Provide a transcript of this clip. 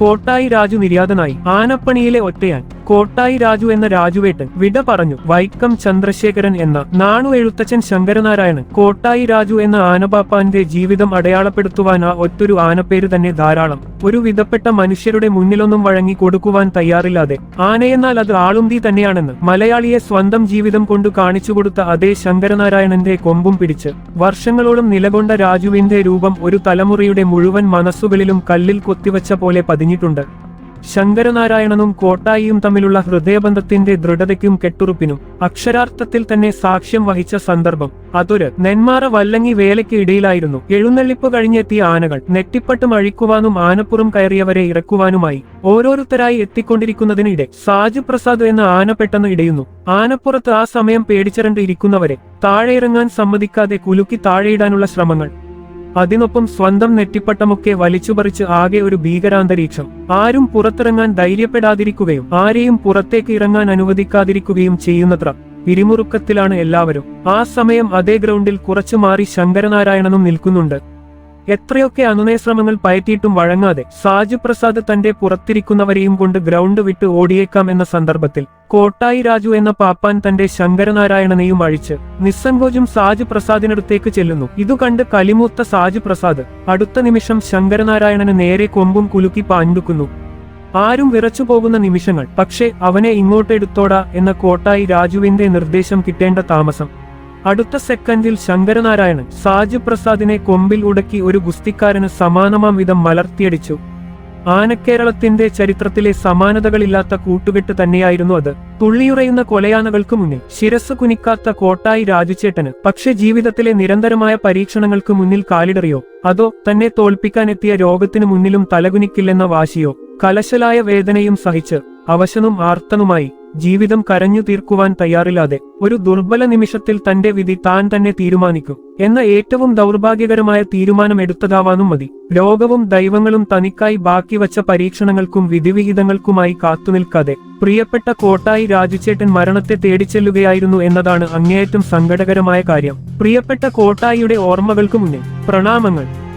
കോട്ടായി രാജു നിര്യാതനായി ആനപ്പണിയിലെ ഒറ്റയാൻ കോട്ടായി രാജു എന്ന രാജുവേട്ടൻ വിട പറഞ്ഞു. വൈക്കം ചന്ദ്രശേഖരൻ എന്ന നാണു എഴുത്തച്ഛൻ ശങ്കരനാരായണൻ കോട്ടായി രാജു എന്ന ആനപാപ്പാന്റെ ജീവിതം അടയാളപ്പെടുത്തുവാൻ ആ ഒറ്റൊരു ആനപ്പേര് തന്നെ ധാരാളം. ഒരു വിധപ്പെട്ട മനുഷ്യരുടെ മുന്നിലൊന്നും വഴങ്ങി കൊടുക്കുവാൻ തയ്യാറില്ലാതെ ആനയെന്നാൽ അത് ആളുന്തി തന്നെയാണെന്ന് മലയാളിയെ സ്വന്തം ജീവിതം കൊണ്ട് കാണിച്ചു കൊടുത്ത അതേ ശങ്കരനാരായണന്റെ കൊമ്പും പിടിച്ച് വർഷങ്ങളോളം നിലകൊണ്ട രാജുവിന്റെ രൂപം ഒരു തലമുറയുടെ മുഴുവൻ മനസ്സുകളിലും കല്ലിൽ കൊത്തിവച്ച പോലെ പതിഞ്ഞിട്ടുണ്ട്. ശങ്കരനാരായണനും കോട്ടായിയും തമ്മിലുള്ള ഹൃദയബന്ധത്തിന്റെ ദൃഢതയ്ക്കും കെട്ടുറുപ്പിനും അക്ഷരാർത്ഥത്തിൽ തന്നെ സാക്ഷ്യം വഹിച്ച സന്ദർഭം. അതൊരു നെന്മാറ വല്ലങ്ങി വേലയ്ക്ക് ഇടയിലായിരുന്നു. എഴുന്നള്ളിപ്പ് കഴിഞ്ഞെത്തിയ ആനകൾ നെറ്റിപ്പട്ടും അഴിക്കുവാനും ആനപ്പുറം കയറിയവരെ ഇറക്കുവാനുമായി ഓരോരുത്തരായി എത്തിക്കൊണ്ടിരിക്കുന്നതിനിടെ സാജു പ്രസാദ് എന്ന ആന പെട്ടെന്ന് ഇടയുന്നു. ആനപ്പുറത്ത് ആ സമയം പേടിച്ചിരണ്ടിരിക്കുന്നവരെ താഴെ ഇറങ്ങാൻ സമ്മതിക്കാതെ കുലുക്കി താഴെയിടാനുള്ള ശ്രമങ്ങൾ. അതിനൊപ്പം സ്വന്തം നെറ്റിപ്പട്ടമൊക്കെ വലിച്ചുപറിച്ച് ആകെ ഒരു ഭീകരാന്തരീക്ഷം. ആരും പുറത്തിറങ്ങാൻ ധൈര്യപ്പെടാതിരിക്കുകയും ആരെയും പുറത്തേക്ക് ഇറങ്ങാൻ അനുവദിക്കാതിരിക്കുകയും ചെയ്യുന്നത്ര പിരിമുറുക്കത്തിലാണ് എല്ലാവരും. ആ സമയം അതേ ഗ്രൗണ്ടിൽ കുറച്ചു മാറി ശങ്കരനാരായണനും നിൽക്കുന്നുണ്ട്. എത്രയൊക്കെ അനുനയശ്രമങ്ങൾ പയറ്റിയിട്ടും വഴങ്ങാതെ സാജു പ്രസാദ് തന്റെ പുറത്തിരിക്കുന്നവരെയും കൊണ്ട് ഗ്രൗണ്ട് വിട്ട് ഓടിയേക്കാം എന്ന സന്ദർഭത്തിൽ കോട്ടായി രാജു എന്ന പാപ്പാൻ തന്റെ ശങ്കരനാരായണനെയും അഴിച്ച് നിസ്സങ്കോചും സാജു പ്രസാദിനടുത്തേക്ക് ചെല്ലുന്നു. ഇതു കണ്ട് കലിമൂത്ത സാജു പ്രസാദ് അടുത്ത നിമിഷം ശങ്കരനാരായണന് നേരെ കൊമ്പും കുലുക്കി പാഞ്ഞുക്കുന്നു ആരും വിറച്ചു പോകുന്ന നിമിഷങ്ങൾ പക്ഷേ അവനെ ഇങ്ങോട്ടെടുത്തോടാ എന്ന കോട്ടായി രാജുവിന്റെ നിർദ്ദേശം കിട്ടേണ്ട താമസം. അടുത്ത സെക്കൻഡിൽ ശങ്കരനാരായണൻ സാജു പ്രസാദിനെ കൊമ്പിൽ ഉടക്കി ഒരു ഗുസ്തിക്കാരന് സമാനമാം വിധം മലർത്തിയടിച്ചു. ആനക്കേരളത്തിന്റെ ചരിത്രത്തിലെ സമാനതകളില്ലാത്ത കൂട്ടുകെട്ട് തന്നെയായിരുന്നു അത്. തുള്ളിയുറയുന്ന കൊലയാനകൾക്ക് മുന്നിൽ ശിരസ് കുനിക്കാത്ത കോട്ടായി രാജുചേട്ടന് പക്ഷെ ജീവിതത്തിലെ നിരന്തരമായ പരീക്ഷണങ്ങൾക്ക് മുന്നിൽ കാലിടറിയോ? അതോ തന്നെ തോൽപ്പിക്കാനെത്തിയ രോഗത്തിനു മുന്നിലും തലകുനിക്കില്ലെന്ന വാശിയോ? കലശലായ വേദനയും സഹിച്ച് അവശനും ആർത്തനുമായി ജീവിതം കരഞ്ഞു തീർക്കുവാൻ തയ്യാറില്ലാതെ ഒരു ദുർബല നിമിഷത്തിൽ തന്റെ വിധി താൻ തന്നെ തീരുമാനിക്കും എന്ന ഏറ്റവും ദൗർഭാഗ്യകരമായ തീരുമാനം എടുത്തതാവാനും മതി. ലോകവും ദൈവങ്ങളും തനിക്കായി ബാക്കി വച്ച പരീക്ഷണങ്ങൾക്കും വിധിവിഹിതങ്ങൾക്കുമായി കാത്തുനിൽക്കാതെ പ്രിയപ്പെട്ട കോട്ടായി രാജുചേട്ടൻ മരണത്തെ തേടിച്ചെല്ലുകയായിരുന്നു എന്നതാണ് അങ്ങേയറ്റം സങ്കടകരമായ കാര്യം. പ്രിയപ്പെട്ട കോട്ടായിയുടെ ഓർമ്മകൾക്ക് മുന്നിൽ പ്രണാമങ്ങൾ.